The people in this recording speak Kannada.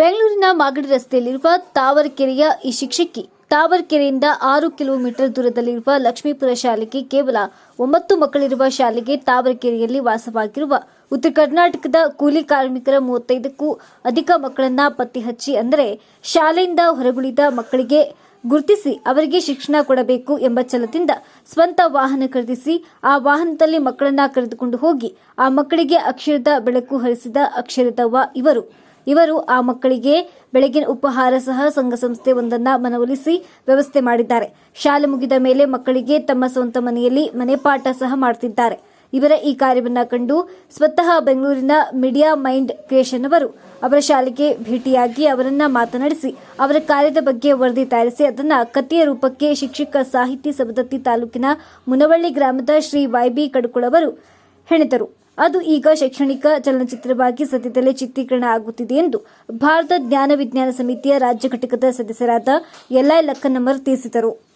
ಬೆಂಗಳೂರಿನ ಮಾಗಡಿ ರಸ್ತೆಯಲ್ಲಿರುವ ತಾವರಕೆರೆಯ ಈ ಶಿಕ್ಷಕಿ ತಾವರಕೆರೆಯಿಂದ ಆರು ಕಿಲೋಮೀಟರ್ ದೂರದಲ್ಲಿರುವ ಲಕ್ಷ್ಮೀಪುರ ಶಾಲೆಗೆ ಕೇವಲ ಒಂಬತ್ತು ಮಕ್ಕಳಿರುವ ಶಾಲೆಗೆ ತಾವರಕೆರೆಯಲ್ಲಿ ವಾಸವಾಗಿರುವ ಉತ್ತರ ಕರ್ನಾಟಕದ ಕೂಲಿ ಕಾರ್ಮಿಕರ ಮೂವತ್ತೈದಕ್ಕೂ ಅಧಿಕ ಮಕ್ಕಳನ್ನ ಪತ್ತೆ ಹಚ್ಚಿ ಅಂದರೆ ಶಾಲೆಯಿಂದ ಹೊರಗುಳಿದ ಮಕ್ಕಳಿಗೆ ಗುರುತಿಸಿ ಅವರಿಗೆ ಶಿಕ್ಷಣ ಕೊಡಬೇಕು ಎಂಬ ಛಲದಿಂದ ಸ್ವಂತ ವಾಹನ ಖರೀದಿಸಿ ಆ ವಾಹನದಲ್ಲಿ ಮಕ್ಕಳನ್ನ ಕರೆದುಕೊಂಡು ಹೋಗಿ ಆ ಮಕ್ಕಳಿಗೆ ಅಕ್ಷರದ ಬೆಳಕು ಹರಿಸಿದ ಅಕ್ಷರದವ್ವ ಇವರು. ಇವರು ಆ ಮಕ್ಕಳಿಗೆ ಬೆಳಗಿನ ಉಪಹಾರ ಸಹ ಸಂಘ ಸಂಸ್ಥೆ ಒಂದನ್ನ ಮನವೊಲಿಸಿ ವ್ಯವಸ್ಥೆ ಮಾಡಿದ್ದಾರೆ. ಶಾಲೆ ಮುಗಿದ ಮೇಲೆ ಮಕ್ಕಳಿಗೆ ತಮ್ಮ ಸ್ವಂತ ಮನೆಯಲ್ಲಿ ಮನೆಪಾಠ ಸಹ ಮಾಡುತ್ತಿದ್ದಾರೆ ಇವರ ಈ ಕಾರ್ಯವನ್ನ ಕಂಡು ಸ್ವತಃ ಬೆಂಗಳೂರಿನ ಮೀಡಿಯಾ ಮೈಂಡ್ ಕ್ರಿಯೇಷನ್ ಅವರು ಅವರ ಶಾಲೆಗೆ ಭೇಟಿಯಾಗಿ ಅವರನ್ನ ಮಾತನಾಡಿಸಿ, ಅವರ ಕಾರ್ಯದ ಬಗ್ಗೆ ವರದಿ ತಯಾರಿಸಿ ಅದನ್ನ ಕಥೆಯ ರೂಪಕ್ಕೆ ಶಿಕ್ಷಕ ಸಾಹಿತಿ ಸವದತ್ತಿ ತಾಲೂಕಿನ ಮುನವಳ್ಳಿ ಗ್ರಾಮದ ಶ್ರೀ ವೈಬಿ ಕಡ್ಕುಳವರು ಹೆಣೆದರು ಅದು ಈಗ ಶೈಕ್ಷಣಿಕ ಚಲನಚಿತ್ರವಾಗಿ ಸದ್ಯದಲ್ಲೇ ಚಿತ್ರೀಕರಣ ಆಗುತ್ತಿದೆ ಎಂದು ಭಾರತ ಜ್ಞಾನ ವಿಜ್ಞಾನ ಸಮಿತಿಯ ರಾಜ್ಯ ಘಟಕದ ಸದಸ್ಯರಾದ ಎಲ್ಐ ಲಕ್ಕನಮರ್ ತಿಳಿಸಿದರು.